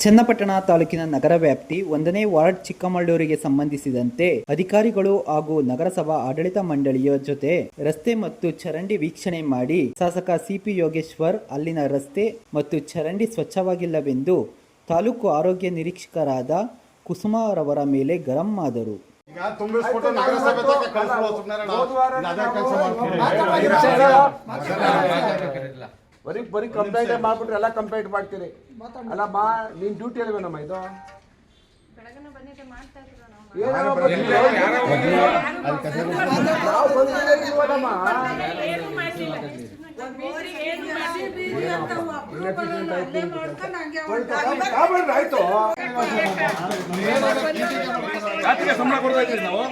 ಚನ್ನಪಟ್ಟಣ ತಾಲೂಕಿನ ನಗರ ವ್ಯಾಪ್ತಿ ಒಂದನೇ ವಾರ್ಡ್ ಚಿಕ್ಕಮಗಳೂರಿಗೆ ಸಂಬಂಧಿಸಿದಂತೆ ಅಧಿಕಾರಿಗಳು ಹಾಗೂ ನಗರಸಭಾ ಆಡಳಿತ ಮಂಡಳಿಯ ಜೊತೆ ರಸ್ತೆ ಮತ್ತು ಚರಂಡಿ ವೀಕ್ಷಣೆ ಮಾಡಿ ಶಾಸಕ ಸಿಪಿ ಯೋಗೇಶ್ವರ್ ಅಲ್ಲಿನ ರಸ್ತೆ ಮತ್ತು ಚರಂಡಿ ಸ್ವಚ್ಛವಾಗಿಲ್ಲವೆಂದು ತಾಲೂಕು ಆರೋಗ್ಯ ನಿರೀಕ್ಷಕರಾದ ಕುಸುಮಾರವರ ಮೇಲೆ ಗರಂ ಆದರು ಬರೀ ಬರೀ ಕಂಪ್ಲೇಂಟ್ ಮಾಡ್ಬಿಟ್ರೆ ಎಲ್ಲ ಕಂಪ್ಲೇಂಟ್ ಮಾಡ್ತೀರಿ. ಅಲ್ಲ ಮಾ ನೀನ್ ಡ್ಯೂಟಿ ಅಲ್ವೇನಮ್ಮ ಇದು. ನಾವು. ಇಲ್ವಲ್ಲಮ್ಮ. ಆಯ್ತು. ಸಂಬಳ ಕೊಡ್ತಾ ಇದ್ದೀವಿ ನಾವು?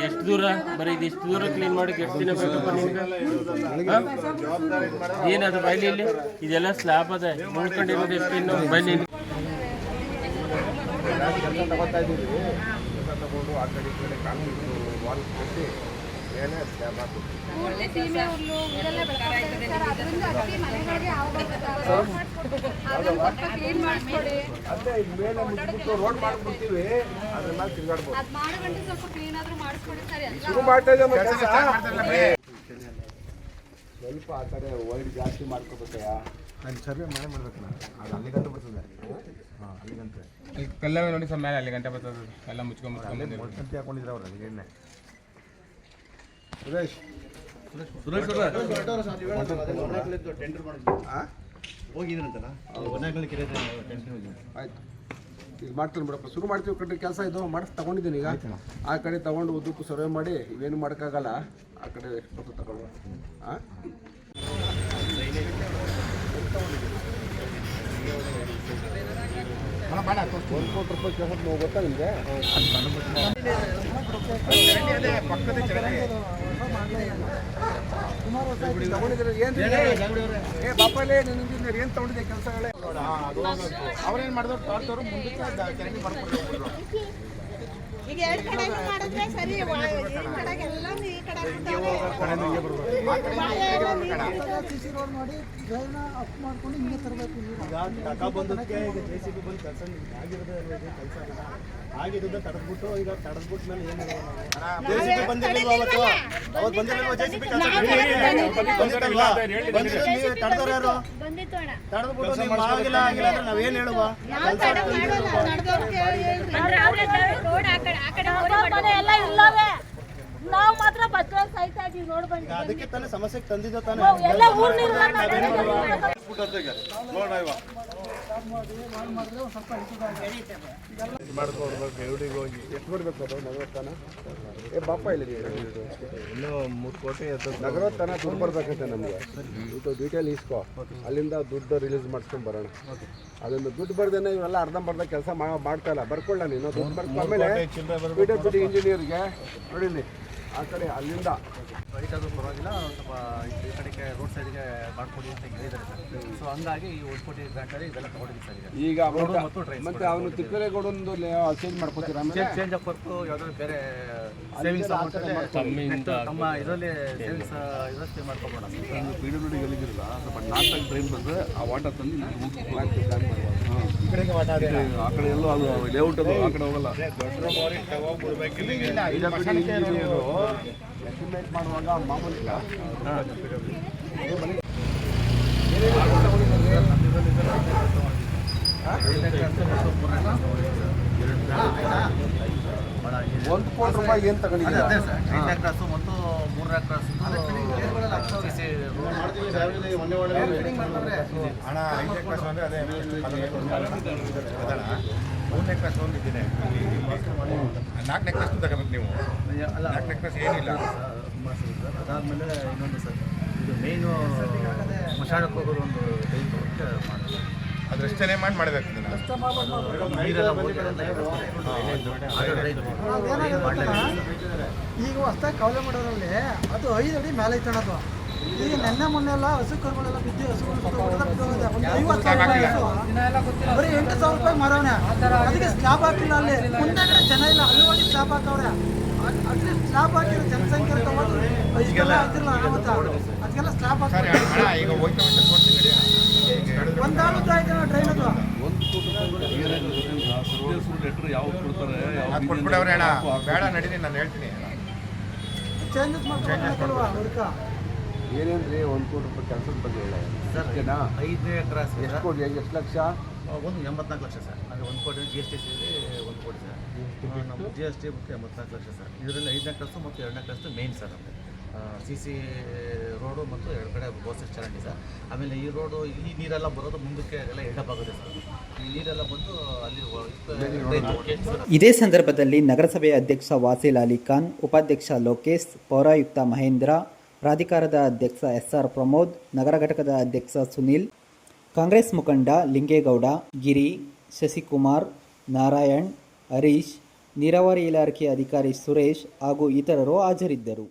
ಎಷ್ಟು ದೂರ ಬರೀ ಎಷ್ಟು ದೂರ ಕ್ಲೀನ್ ಮಾಡಕ್ಕೆ ಎಷ್ಟು ದಿನ ಬೇಕಪ್ಪ ನಿಮ್ಗೆ ಏನದು ಬಯಲಿ ಇದೆಲ್ಲ ಸ್ಲಾಬ್ ಅದ ಮುಳ್ಕೊಂಡಿರೋದು ಎಷ್ಟು ಇನ್ನು ಬೈಲಿ ತಗೋತಾ ಇದ್ದೀವಿ ಆ ಕಡೆ ವಾಲ್ ರೋಡ್ ಮಾಡ್ಬಿಡ್ತೀವಿ ಅದ್ರ ಮೇಲೆ ತಿರ್ಗಾಡ್ಬೋದು. ಅದ್ ಮಾಡೋ ಸ್ವಲ್ಪ ಆ ಕಡೆ ವೈಡ್ ಜಾಸ್ತಿ ಮಾಡ್ಕೋಬೇಕಯ್ಯ ಅಲ್ಲಿ ಸರ್ವೆ ಮಾಡೇ ಮಾಡ್ಬೇಕಣ್ಣ ಅದು ಅಲ್ಲಿಗಂತ ಬರ್ತದೆ. ಹಾಂ ಅಲ್ಲಿಗಂತ ಕಲ್ಲವೇ ನೋಡಿ ಸರ್ ಮೇಲೆ ಅಲ್ಲಿ ಗಂಟೆ ಬರ್ತದೆ. ಎಲ್ಲ ಮುಚ್ಕೊಂಡ್ಬಿಟ್ಟು ಮುಚ್ಕೊಂಡ್ ಮೊಳಕಂತಿ ಹಾಕೊಂಡಿದ್ರೆ ಅವ್ರು ಅಲ್ಲಿಗೆ ಎಣ್ಣೆ ಸುರೇಶ್ ಆಯ್ತು ಈಗ ಮಾಡ್ತೀನಿ ಬಿಡಪ್ಪ ಶುರು ಮಾಡ್ತೀವಿ ಕಟ್ಟಿ ಕೆಲಸ ಇದು ಮಾಡಿಸಿ ತಗೊಂಡಿದ್ದೀನಿ ಈಗ ಆ ಕಡೆ ತಗೊಂಡು ಉದ್ದಕ್ಕೂ ಸರ್ವೆ ಮಾಡಿ ಇವೇನು ಮಾಡೋಕ್ಕಾಗಲ್ಲ ಆ ಕಡೆ ಎಷ್ಟು ತಗೊಂಡು ಹಾಂ ಒಂದು ಕೋಟಿ ರೂಪಾಯಿ ಕೆಲಸ ಗೊತ್ತಾ ನಿಮಗೆ ಏನು ತಗೊಂಡಿದ್ದೆ ಕೆಲಸಗಳೇ? ಅವ್ರೇನ್ ಮಾಡಿದ್ರು ಮುಂದಕ್ಕೆ ದ- ಚರಂಡಿ ಮಾಡ್ಕೊಂಡು ಹೋಗ್ಬಿಟ್ರು. ಈಗ ಎರಡ್ ಕಡೆನೂ ಮಾಡಿದ್ರೆ ಸರಿ ಈ ಕಡೆಗೆಲ್ಲ ಈ ಕಡೆ ಬಿಟ್ಟಾರೆ. JCB ತರಬೇಕು ಈಗ ಟಕ ಕೆಲಸ ತಡೆದ್ಬಿಟ್ಟು ನೀವು ಆಗಿಲ್ಲ ಆಗಿಲ್ಲ ಅಂದ್ರೆ ನಾವೇನ್ ಹೇಳುವ ನಾವು ತಡ ಮಾಡೋಲ್ಲ, ನಡ್ದವ್ರಿಗೆ ಹೇಳ್ರಿ. ರೋಡ್ ನಾವು ಮಾತ್ರ ಸಾಯ್ತಾ ಇದೀವಿ ಅದಕ್ಕೆ ತಾನೇ ಸಮಸ್ಯೆ ತಂದಿದ್ದ ತಾನೇ. ಎಲ್ಲ ಊರ್ನಿಲ್ಲ ಮಾಡ್ಕೊಡ್ಬೇಕು ಎವ್ರಿಗೆ ಹೋಗಿ? ಎಷ್ಟು ಬರಬೇಕು ಅದು ನಗರೋತ್ಥಾನ? ಏ ಬಾಪ ಇಲ್ಲಿ ಇನ್ನೂ ಮೂರು ಕೋಟಿ ನಗರೋತ್ಥಾನ ದುಡ್ಡು ಬರ್ಬೇಕಂತೆ ನಮಗೆ. ಇದು ಡೀಟೇಲ್ ಇಸ್ಕೋ. ಅಲ್ಲಿಂದ ದುಡ್ಡು ರಿಲೀಸ್ ಮಾಡ್ಸ್ಕೊಂಡ್ ಬರೋಣ. ಅದನ್ನು ದುಡ್ಡು ಬರ್ದೇನೆ ಇವೆಲ್ಲ ಅರ್ಧಂಬರ್ಧ ಕೆಲಸ ಮಾಡ್ತಾ ಇಲ್ಲ. ಬರ್ಕೊಳ್ಳ ನೀನು. ದುಡ್ಡು ಬರ್ಕೊಂಡ್ಮೇಲೆ ಆಮೇಲೆ ಪಿ ಡಬ್ಲ್ಯೂ ಡಿ ಇಂಜಿನಿಯರ್ಗೆ ನೋಡಿ ಆ ಕಡೆ ಅಲ್ಲಿಂದ. ರೈಟ್ ಆದರೂ ಪರವಾಗಿಲ್ಲ ಸ್ವಲ್ಪ ಕಡೆಗೆ ರೋಡ್ ಸೈಡ್ಗೆ ಮಾಡ್ಕೊಡಿ ಅಂತ ಹೇಳಿದ್ದಾರೆ ಸರ್. ಸೊ ಹಂಗಾಗಿ ಈ ಒಂದು ಕೋಟಿ ಗ್ರಾಂಟಲ್ಲಿ ಇದೆಲ್ಲ ತಗೊಂಡಿದ್ದೀವಿ ಸರ್ ಈಗ. ಈಗ ರೋಡು ಮತ್ತು ಟ್ರೈನ್ ಮತ್ತೆ ಅವನು ತಿಪ್ಪೇಗೌಡೊಂದು ಚೇಂಜ್ ಮಾಡ್ಕೊತೀರಾ ಆಮೇಲೆ? ಚೇಂಜ್ ಆಫ್ ವರ್ಕು ಯಾವುದಾದ್ರು ಬೇರೆ ಸೇವಿಂಗ್ಸ್ ಅಮೌಂಟ್ ತಮ್ಮ ಇದರಲ್ಲಿ ಸೇವಿಂಗ್ಸ್ ಇದರಲ್ಲಿ ಮಾಡ್ಕೊಬೋಣ ಪಿ ಡಬ್ಲ್ಯೂ ಡಿ ಸ್ವಲ್ಪ ನಾಲ್ಕು ಟ್ರೈನ್ ಬಂದರೆ ಆ ವಾಟರ್ ತಂದು ಇಲ್ಲಿ ಆ ಕಡೆ ಎಲ್ಲೋ ಅದು ಅದು ಆ ಕಡೆ ಹೋಗಲ್ಲ ಎಸ್ಟಿಮೇಟ್ ಮಾಡುವಾಗ ಮಾಮೂಲಿ ಒಂದು ಕೋಟಿ ರೂಪಾಯಿ ಏನು ತಗೊಂಡಿದ್ದೀರಾ? ಮತ್ತು ಮೂರನೇ ಕ್ರಾಸ್ ಹಣ ಐದನೇ ಕ್ಲಾಸ್ ಅಂದ್ರೆ ಅದೇ ಮೂರನೇ ಕ್ಲಾಸ್ ನಾಲ್ಕನೇ ಕ್ಲಾಸ್ ತಗೋಬೇಕು ನೀವು. ಅಲ್ಲ ನಾಲ್ಕನೇ ಕ್ಲಾಸ್ ಏನಿಲ್ಲ. ಅದಾದಮೇಲೆ ಇನ್ನೊಂದು ಸರ್ ಇದು ಮೇಯ್ನು ಮಶಾಣಕ್ಕೆ ಹೋಗೋದು ಒಂದು ಟೈಪ್ ಮಾಡಿ ಮಾಡ್ಬೇಕು ಈಗ ಹೊಸ್ತಾಗಿ ಕವಲೆ ಮಾಡೋದ್ರಲ್ಲಿ ಅದು ಐದು ಅಡಿ ಮೇಲೆ ಐತಣದು ಈಗ ನೆನ್ನೆ ಮೊನ್ನೆ ಎಲ್ಲ ಹಸು ಕರುಗಳೆಲ್ಲ ಬಿದ್ದು ಹಸುಗಳು. ಬರೀ ಎಂಟು ಸಾವಿರ ರೂಪಾಯಿ ಮಾರವನೆ ಅದಕ್ಕೆ ಸ್ಲಾಬ್ ಹಾಕಿಲ್ಲ ಅಲ್ಲಿ. ಮುಂದೆ ಜನ ಇಲ್ಲ. ಸ್ಲಾಬ್ ಹಾಕವ್ರೆ. ಅಟ್ಲೀಸ್ಟ್ ಸ್ಲಾಬ್ ಹಾಕಿರೋ ಜನಸಂಖ್ಯೆ ಇಷ್ಟೆಲ್ಲ ಅನಾಹುತ ಅದಕ್ಕೆಲ್ಲ ಸ್ಲಾಬ್ ಹಾಕ್ತಾರೆ ಒಂದಾಗುತ್ತೆ ಆಯ್ತು ಟ್ರೈನ್ ಅದು. ಲೆಟರ್ ಯಾವ ಕೊಡ್ತಾರೆ ಯಾವ ಬೇಡ ನಡೀನಿ ನಾನು ಹೇಳ್ತೀನಿ. ಚೇಂಜಸ್ ಏನೇನ್ರಿ ಒಂದು ಕೋಟಿ ರೂಪಾಯಿ ಕೆಲಸದ ಬಗ್ಗೆ ಹೇಳ. ಸರ್ ಓಕೆನಾ? ಐದನೇ ಕ್ರಾಸ್ ಎಷ್ಟು ಕೋಟಿ? ಎಷ್ಟು ಲಕ್ಷ? ಒಂದು ಎಂಬತ್ನಾಲ್ಕು ಲಕ್ಷ ಸರ್. ಅದು ಒಂದು ಕೋಟಿ ಜಿ ಎಸ್ ಟಿ ಸೇರಿ ಒಂದು ಕೋಟಿ ಸರ್. ನಮ್ಮ ಜಿ ಎಸ್ ಟಿ ಮತ್ತು ಎಂಬತ್ನಾಲ್ಕು ಲಕ್ಷ ಸರ್. ಇದರಲ್ಲಿ ಐದನೇ ಕ್ಲಾಸು ಮತ್ತು ಎರಡನೇ ಕ್ಲಾಸು ಮೇನ್ ಸರ್ ನಮಗೆ ಸಿ ಸಿ ರೋಡು ಮತ್ತು ಎರಡು ಕಡೆ ಬೋಸ್ ಚರಂಡಿ ಸರ್. ಆಮೇಲೆ ಈ ರೋಡು ಈ ನೀರೆಲ್ಲ ಬರೋದು ಮುಂದಕ್ಕೆ ಎಲ್ಲ ಎಡಬಾಗುತ್ತೆ ಸರ್. ಈ ನೀರೆಲ್ಲ ಬಂದು ಅಲ್ಲಿ ಸರ್. ಇದೇ ಸಂದರ್ಭದಲ್ಲಿ ನಗರಸಭೆಯ ಅಧ್ಯಕ್ಷ ವಾಸಿಲ್ ಅಲಿ ಖಾನ್ ಉಪಾಧ್ಯಕ್ಷ ಲೋಕೇಶ್ ಪೌರಾಯುಕ್ತ ಮಹೇಂದ್ರ ಪ್ರಾಧಿಕಾರದ ಅಧ್ಯಕ್ಷ ಎಸ್ ಆರ್ ಪ್ರಮೋದ್, ನಗರ ಘಟಕದ ಅಧ್ಯಕ್ಷ ಸುನೀಲ್, ಕಾಂಗ್ರೆಸ್ ಮುಖಂಡ ಲಿಂಗೇಗೌಡ, ಗಿರಿ, ಶಶಿಕುಮಾರ್, ನಾರಾಯಣ್, ಹರೀಶ್, ನೀರಾವರಿ ಇಲಾಖೆ ಅಧಿಕಾರಿ ಸುರೇಶ್ ಹಾಗೂ ಇತರರು ಹಾಜರಿದ್ದರು.